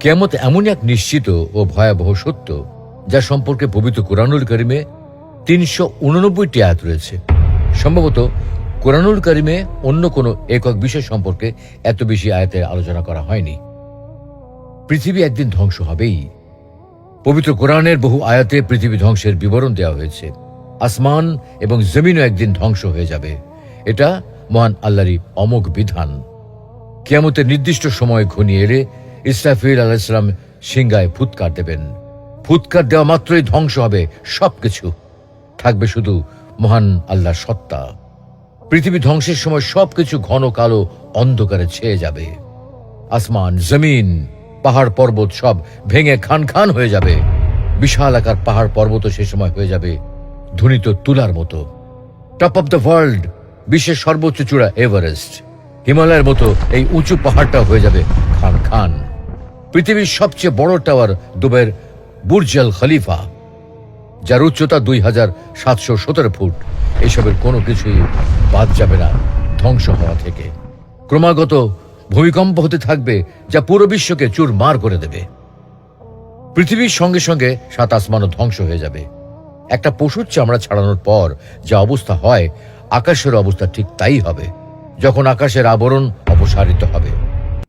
কেমত এমন এক নিশ্চিত ও ভয়াবহ সত্য, যা সম্পর্কে পবিত্র কোরআনুল করিমে তিনশো উননব্বইটি আয়াত রয়েছে। সম্ভবত কোরআনুল করিমে অন্য কোনো একক বিষয় সম্পর্কে এত বেশি আয়াতে আলোচনা করা হয়নি। পৃথিবী একদিন ধ্বংস হবেই। পবিত্র কোরআনের বহু আয়াতে পৃথিবী ধ্বংসের বিবরণ দেওয়া হয়েছে। আসমান এবং জমিনও একদিন ধ্বংস হয়ে যাবে। এটা মহান আল্লাহরই অমোঘ বিধান। কিয়ামতের নির্দিষ্ট সময় ঘনিয়ে এলে ইসরাফিল আলাইসালাম সিংগায় ফুৎকার দেবেন। ফুৎকার দেওয়া মাত্রই ধ্বংস হবে সবকিছু। থাকবে শুধু মহান আল্লাহর সত্তা। পৃথিবী ধ্বংসের সময় সবকিছু ঘন কালো অন্ধকারে ছেয়ে যাবে। আসমান, জমিন, পাহাড় পর্বত সব ভেঙে খান খান হয়ে যাবে। বিশাল আকার পাহাড় পর্বত সে সময় হয়ে যাবে ধুনিত তুলার মতো। টপ অফ দ্য ওয়ার্ল্ড বিশ্বের সর্বোচ্চ চূড়া এভারেস্ট হিমালয়ের মতো এই উঁচু পাহাড়টা হয়ে যাবে খান খান। পৃথিবীর সবচেয়ে বড় টাওয়ার দুবের বুর্জাল খলিফা, যার উচ্চতা দুই হাজার সাতশো সতেরো ফুট। এসবের কোনো কিছুই বাদ যাবে না ধ্বংস হওয়া থেকে। ক্রমাগত ভূমিকম্প হতে থাকবে, যা পুরো বিশ্বকে চুরমার করে দেবে। পৃথিবীর সঙ্গে সঙ্গে সাত আসমানও ধ্বংস হয়ে যাবে। একটা পশুর চামড়া ছাড়ানোর পর যা অবস্থা হয় আকাশের অবস্থা ঠিক তাই হবে, যখন আকাশের আবরণ অপসারিত হবে।